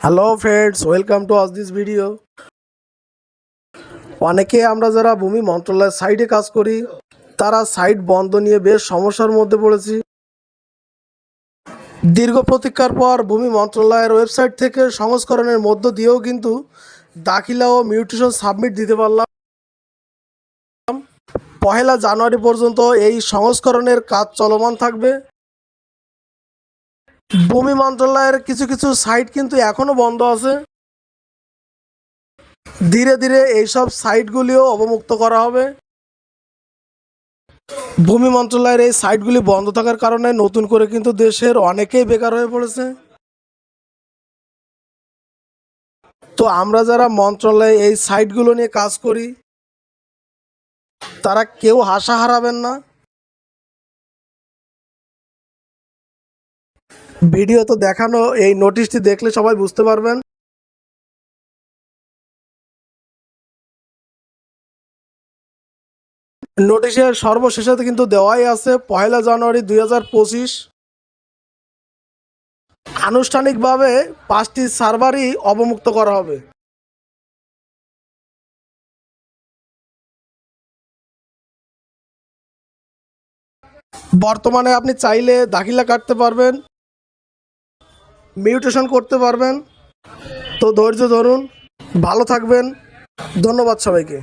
Hello friends welcome to আজ this video অনেকে আমরা যারা ভূমি মন্ত্রণালয়ের সাইটে কাজ করি, তারা সাইট বন্ধ নিয়ে বেশ সমস্যার মধ্যে পড়েছি। দীর্ঘ প্রতীক্ষার পর ভূমি মন্ত্রণালয়ের ওয়েবসাইট থেকে সংস্করণের মধ্য দিয়েও কিন্তু দাখিলা ও মিউটেশন সাবমিট দিতে পারলাম। পহেলা জানুয়ারি পর্যন্ত এই সংস্করণের কাজ চলমান থাকবে। ভূমি মন্ত্রণালয়ের কিছু কিছু সাইট কিন্তু এখনও বন্ধ আছে। ধীরে ধীরে এইসব সাইটগুলিও অবমুক্ত করা হবে। ভূমি মন্ত্রণালয়ের এই সাইটগুলি বন্ধ থাকার কারণে নতুন করে কিন্তু দেশের অনেকেই বেকার হয়ে পড়েছে। তো আমরা যারা মন্ত্রণালয়ে এই সাইটগুলো নিয়ে কাজ করি, তারা কেউ আশা হারাবেন না। ভিডিও তো দেখানো, এই নোটিশটি দেখলে সবাই বুঝতে পারবেন। নোটিশের সর্বশেষে কিন্তু দেওয়াই আছে, পয়লা জানুয়ারি দুই হাজার পঁচিশ। আনুষ্ঠানিকভাবে পাঁচটি সার্ভারই অবমুক্ত করা হবে। বর্তমানে আপনি চাইলে দাখিলা কাটতে পারবেন। মিউটেশন করতে পারবেন। তো ধৈর্য ধরুন ভালো থাকবেন। ধন্যবাদ সবাইকে।